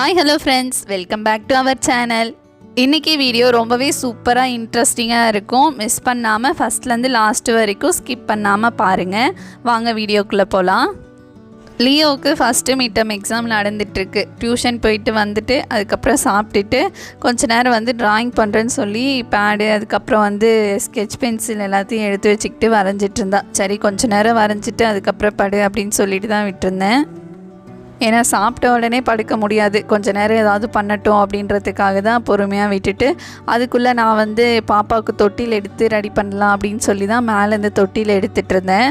Hi hello friends welcome back to our channel இன்றைக்கி video ரொம்பவே சூப்பராக இன்ட்ரெஸ்டிங்காக இருக்கும். மிஸ் பண்ணாமல் ஃபஸ்ட்லேருந்து லாஸ்ட் வரைக்கும் ஸ்கிப் பண்ணாமல் பாருங்கள் வாங்க வீடியோக்குள்ளே போகலாம் லியோவுக்கு ஃபஸ்ட்டு மிட்டம் எக்ஸாம் நடந்துட்டுருக்கு. டியூஷன் போயிட்டு வந்துட்டு அதுக்கப்புறம் சாப்பிட்டுட்டு கொஞ்ச நேரம் வந்து ட்ராயிங் பண்ணுறேன்னு சொல்லி பேடு அதுக்கப்புறம் வந்து ஸ்கெட்ச் பென்சில் எல்லாத்தையும் எடுத்து வச்சுக்கிட்டு வரைஞ்சிட்டு இருந்தா. சரி கொஞ்ச நேரம் வரைஞ்சிட்டு அதுக்கப்புறம் படு அப்படின்னு சொல்லிட்டு தான் விட்டுருந்தேன். ஏன்னா சாப்பிட்ட உடனே படுக்க முடியாது. கொஞ்ச நேரம் ஏதாவது பண்ணட்டும் அப்படின்றதுக்காக தான் பொறுமையாக விட்டுட்டு அதுக்குள்ளே நான் வந்து பாப்பாவுக்கு தொட்டில் எடுத்து ரெடி பண்ணலாம் அப்படின்னு சொல்லி தான் மேலே இந்த தொட்டில் எடுத்துகிட்டு இருந்தேன்.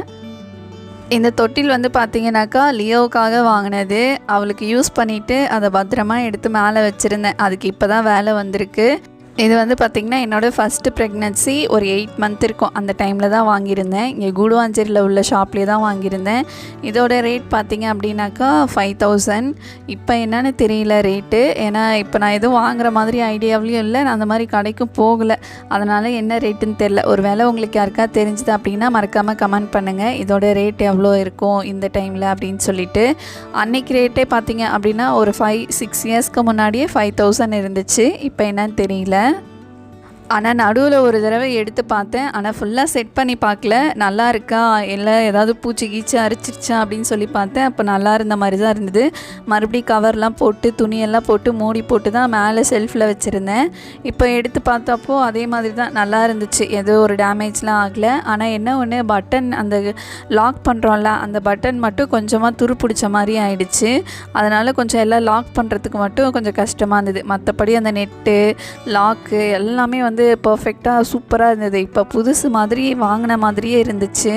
இந்த தொட்டில் வந்து பார்த்தீங்கன்னாக்கா லியோவுக்காக வாங்கினது. அவளுக்கு யூஸ் பண்ணிவிட்டு அதை பத்திரமா எடுத்து மேலே வச்சுருந்தேன். அதுக்கு இப்போ தான் வேலை வந்திருக்கு. இது வந்து பார்த்திங்கன்னா என்னோடய ஃபஸ்ட்டு ப்ரெக்னன்சி ஒரு எயிட் மந்த் இருக்கும். அந்த டைமில் தான் வாங்கியிருந்தேன். இங்கே கூடுவாஞ்சேரியில் உள்ள ஷாப்லேயே தான் வாங்கியிருந்தேன். இதோட ரேட் பார்த்திங்க அப்படின்னாக்கா ஃபைவ் தௌசண்ட் இப்போ என்னன்னு தெரியல ரேட்டு ஏன்னா இப்போ நான் எதுவும் வாங்குற மாதிரி ஐடியாவிலையும் இல்லை. நான் அந்த மாதிரி கடைக்கும் போகலை. அதனால் என்ன ரேட்டுன்னு தெரில ஒரு வேளை உங்களுக்கு யாருக்கா தெரிஞ்சுது அப்படின்னா மறக்காமல் கமெண்ட் பண்ணுங்கள் இதோட ரேட் எவ்வளோ இருக்கும் இந்த டைமில் அப்படின்னு சொல்லிட்டு. அன்னைக்கு ரேட்டே பார்த்தீங்க அப்படின்னா ஒரு ஃபைவ் சிக்ஸ் இயர்ஸ்க்கு முன்னாடியே ஃபைவ் தௌசண்ட் இருந்துச்சு. இப்போ என்னன்னு தெரியல. ஆனால் நடுவில் ஒரு தடவை எடுத்து பார்த்தேன். ஆனால் ஃபுல்லாக செட் பண்ணி பார்க்கல. நல்லா இருக்கா? இல்லை ஏதாவது பூச்சி கீச்சு அரிச்சிருச்சா? அப்படின்னு சொல்லி பார்த்தேன். அப்போ நல்லா இருந்த மாதிரி தான் இருந்தது. மறுபடியும் கவர்லாம் போட்டு துணியெல்லாம் போட்டு மூடி போட்டு தான் மேலே செல்ஃபில் வச்சுருந்தேன். இப்போ எடுத்து பார்த்தப்போ அதே மாதிரி தான். நல்லா இருந்துச்சு. எதுவும் ஒரு டேமேஜ்லாம் ஆகலை. ஆனால் என்ன ஒன்று பட்டன் அந்த லாக் பண்ணுறோம்ல அந்த பட்டன் மட்டும் கொஞ்சமாக துரு பிடிச்ச மாதிரி ஆயிடுச்சு. அதனால் கொஞ்சம் எல்லாம் லாக் பண்ணுறதுக்கு மட்டும் கொஞ்சம் கஷ்டமாக இருந்தது. மற்றபடி அந்த நெட்டு லாக்கு எல்லாமே வந்து வந்து பர்ஃபெக்டாக சூப்பராக இருந்தது. இப்போ புதுசு மாதிரி வாங்கின மாதிரியே இருந்துச்சு.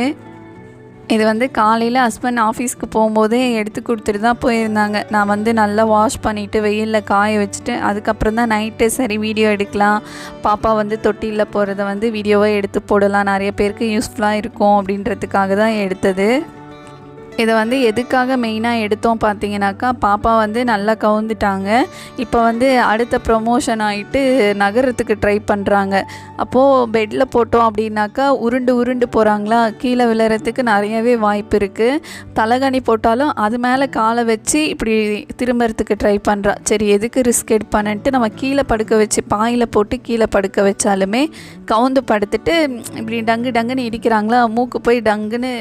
இது வந்து காலையில் ஹஸ்பண்ட் ஆஃபீஸ்க்கு போகும்போதே எடுத்து கொடுத்துட்டு தான் போயிருந்தாங்க. நான் வந்து நல்லா வாஷ் பண்ணிவிட்டு வெயிலில் காய வச்சுட்டு அதுக்கப்புறம் தான் நைட்டு சரி வீடியோ எடுக்கலாம். பாப்பா வந்து தொட்டியில் போகிறத வந்து வீடியோவை எடுத்து போடலாம். நிறைய பேருக்கு யூஸ்ஃபுல்லாக இருக்கும் அப்படின்றதுக்காக தான் எடுத்தது. இதை வந்து எதுக்காக மெயினாக எடுத்தோம் பார்த்தீங்கன்னாக்கா பாப்பா வந்து நல்லா கவுந்துட்டாங்க. இப்போ வந்து அடுத்த ப்ரொமோஷன் ஆகிட்டு நகரத்துக்கு ட்ரை பண்ணுறாங்க அப்போது பெட்டில் போட்டோம் அப்படின்னாக்கா உருண்டு உருண்டு போகிறாங்களா கீழே விழுறதுக்கு நிறையவே வாய்ப்பு இருக்குது தலைகணி போட்டாலும் அது மேலே காலை வச்சு இப்படி திரும்புறதுக்கு ட்ரை பண்ணுறா சரி எதுக்கு ரிஸ்க் எடுப்பானன்ட்டு நம்ம கீழே படுக்க வச்சு பாயில் போட்டு கீழே படுக்க வச்சாலுமே கவுந்து படுத்துட்டு இப்படி டங்கு டங்குன்னு இடிக்கிறாங்களா? மூக்கு போய் டங்குன்னு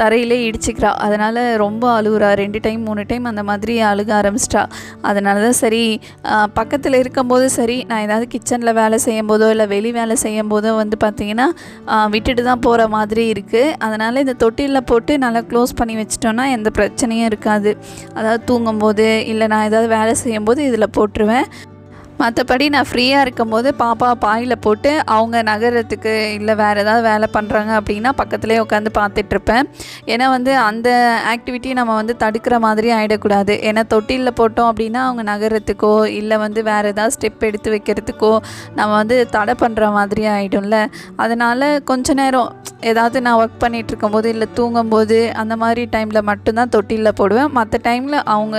தரையிலே இடிச்சிக்கிறா. அதனால் ரொம்ப அழுகுறா. ரெண்டு டைம் மூணு டைம் அந்த மாதிரி அழுக ஆரம்பிச்சிட்டா. அதனால தான் சரி பக்கத்தில் இருக்கும்போது சரி நான் ஏதாவது கிச்சனில் வேலை செய்யும் போதோ இல்லை வெளி வேலை செய்யும் போதோ வந்து பார்த்திங்கன்னா விட்டுட்டு தான் போகிற மாதிரி இருக்குது அதனால் இந்த தொட்டிலில் போட்டு நல்லா க்ளோஸ் பண்ணி வச்சிட்டோன்னா எந்த பிரச்சனையும் இருக்காது. அதாவது தூங்கும்போது இல்லை நான் ஏதாவது வேலை செய்யும்போது இதில் போட்டுருவேன். மற்றபடி நான் ஃப்ரீயாக இருக்கும்போது பாப்பா பாயில் போட்டு அவங்க நகரத்துக்கு இல்லை வேறு ஏதாவது வேலை பண்ணுறாங்க அப்படின்னா பக்கத்துலேயே உட்காந்து பார்த்துட்ருப்பேன். ஏன்னா வந்து அந்த ஆக்டிவிட்டி நம்ம வந்து தடுக்கிற மாதிரி ஆகிடக்கூடாது ஏன்னா தொட்டிலில் போட்டோம் அப்படின்னா அவங்க நகரத்துக்கோ இல்லை வந்து வேறு ஏதாவது ஸ்டெப் எடுத்து வைக்கிறதுக்கோ நம்ம வந்து தடை பண்ணுற மாதிரி ஆகிடும்ல அதனால் கொஞ்ச நேரம் ஏதாவது நான் ஒர்க் பண்ணிகிட்டு இருக்கும்போது இல்லை தூங்கும்போது அந்த மாதிரி டைமில் மட்டும்தான் தொட்டிலில் போடுவேன். மற்ற டைமில் அவங்க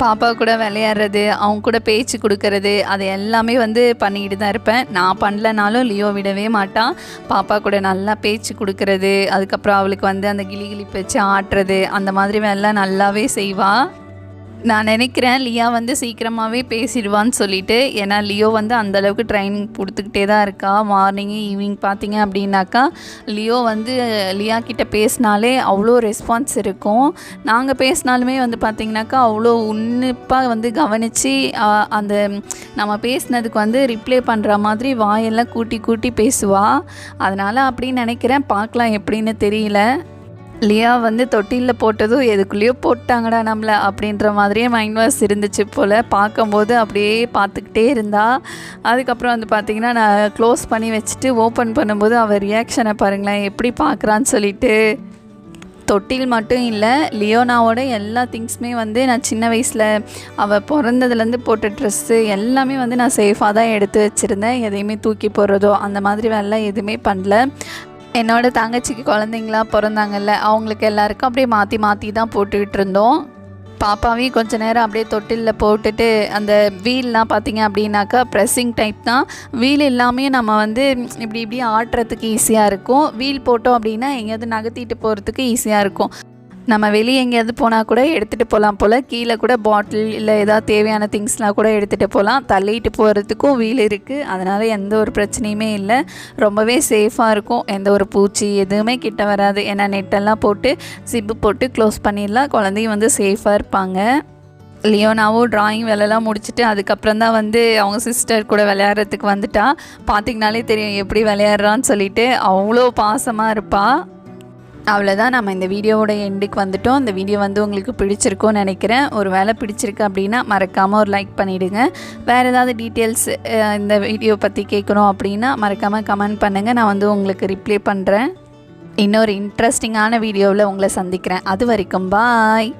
பாப்பா கூட விளையாடுறது அவங்க கூட பேச்சு கொடுக்கறது அது எல்லாமே வந்து பண்ணிக்கிட்டு தான் இருப்பேன். நான் பண்ணலனாலும் லியோ விடவே மாட்டான் பாப்பா கூட நல்லா பேச்சு கொடுக்கறது அதுக்கப்புறம் அவளுக்கு வந்து அந்த கிளி கிளி வச்சு ஆட்டுறது அந்த மாதிரி வேலை நல்லாவே செய்வாள் நான் நினைக்கிறேன் லியா வந்து சீக்கிரமாகவே பேசிடுவான்னு சொல்லிட்டு. ஏன்னா லியோ வந்து அந்தளவுக்கு ட்ரைனிங் கொடுத்துக்கிட்டே தான் இருக்கா. மார்னிங்கு ஈவினிங் பார்த்தீங்க அப்படின்னாக்கா லியோ வந்து லியா கிட்டே பேசினாலே அவ்வளோ ரெஸ்பான்ஸ் இருக்கும். நாங்கள் பேசினாலுமே வந்து பார்த்திங்கனாக்கா அவ்வளோ உன்னிப்பாக வந்து கவனித்து அந்த நம்ம பேசினதுக்கு வந்து ரிப்ளை பண்ணுற மாதிரி வாயெல்லாம் கூட்டி கூட்டி பேசுவாள் அதனால் அப்படின்னு நினைக்கிறேன். பார்க்கலாம் எப்படின்னு தெரியல. லியா வந்து தொட்டிலில் போட்டதும் எதுக்குள்ளேயோ போட்டாங்கடா நம்மளை அப்படின்ற மாதிரியே மைண்ட் வாஷ் இருந்துச்சு போல். பார்க்கும்போது அப்படியே பார்த்துக்கிட்டே இருந்தா. அதுக்கப்புறம் வந்து பார்த்திங்கன்னா நான் க்ளோஸ் பண்ணி வச்சுட்டு ஓப்பன் பண்ணும்போது அவள் ரியாக்ஷனை பாருங்களேன் எப்படி பார்க்குறான்னு சொல்லிட்டு. தொட்டில் மட்டும் இல்லை லியோனாவோட எல்லா திங்ஸுமே வந்து நான் சின்ன வயசில் அவள் பிறந்ததுலேருந்து போட்ட ட்ரெஸ்ஸு எல்லாமே வந்து நான் சேஃபாக தான் எடுத்து வச்சுருந்தேன். எதையுமே தூக்கி போடுறதோ அந்த மாதிரி வேலை எதுவுமே பண்ணல. என்னோட தங்கச்சிக்கு குழந்தைங்களா பிறந்தாங்கல்ல அவங்களுக்கு எல்லாருக்கும் அப்படியே மாற்றி மாற்றி தான் போட்டுக்கிட்டு இருந்தோம். பாப்பாவையும் கொஞ்ச நேரம் அப்படியே தொட்டிலில் போட்டுட்டு அந்த வீல்லாம் பார்த்தீங்க அப்படின்னாக்கா ப்ரெஸ்ஸிங் டைப் தான். வீல் எல்லாமே நம்ம வந்து இப்படி இப்படி ஆட்டுறதுக்கு ஈஸியாக இருக்கும். வீல் போட்டோம் அப்படின்னா எங்கேயாவது நகர்த்திட்டு போகிறதுக்கு ஈஸியாக இருக்கும். நம்ம வெளியே எங்கேயாவது போனால் கூட எடுத்துகிட்டு போகலாம் போல். கீழே கூட பாட்டில் இல்லை ஏதாவது தேவையான திங்ஸ்லாம் கூட எடுத்துகிட்டு போகலாம் தள்ளிட்டு போகிறதுக்கும் வீல் இருக்குது அதனால் எந்த ஒரு பிரச்சனையுமே இல்லை. ரொம்பவே சேஃபாக இருக்கும். எந்த ஒரு பூச்சி எதுவுமே கிட்ட வராது. ஏன்னா நெட்டெல்லாம் போட்டு சிப்பு போட்டு க்ளோஸ் பண்ணிடலாம் குழந்தையும் வந்து சேஃபாக இருப்பாங்க. லியோனாவும் டிராயிங் வேலைலாம் முடிச்சுட்டு அதுக்கப்புறம் தான் வந்து அவங்க சிஸ்டர் கூட விளையாடுறதுக்கு வந்துட்டா. பார்த்திங்கனாலே தெரியும் எப்படி விளையாடுறான்னு சொல்லிட்டு. அவ்வளோ பாசமாக இருப்பாள் அவ்வளோதான் நம்ம இந்த வீடியோவோட எண்டுக்கு வந்துட்டோம். இந்த வீடியோ வந்து உங்களுக்கு பிடிச்சிருக்கும்னு நினைக்கிறேன். ஒரு வேளை பிடிச்சிருக்கு அப்படின்னா மறக்காமல் ஒரு லைக் பண்ணிவிடுங்க வேறு ஏதாவது டீட்டெயில்ஸ் இந்த வீடியோ பற்றி கேட்கணும் அப்படின்னா மறக்காமல் கமெண்ட் பண்ணுங்கள் நான் வந்து உங்களுக்கு ரிப்ளை பண்ணுறேன் இன்னொரு இன்ட்ரெஸ்டிங்கான வீடியோவில் உங்களை சந்திக்கிறேன். அது வரைக்கும் பாய்